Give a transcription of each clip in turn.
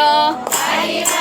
કનૈયો કનૈયો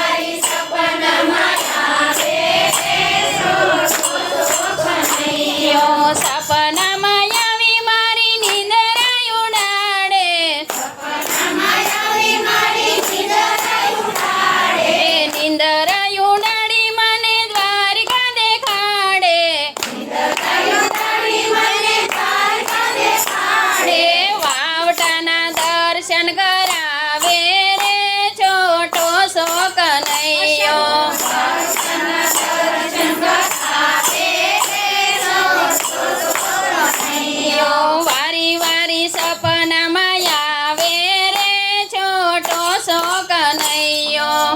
માયા રે છોટો સો કનૈયો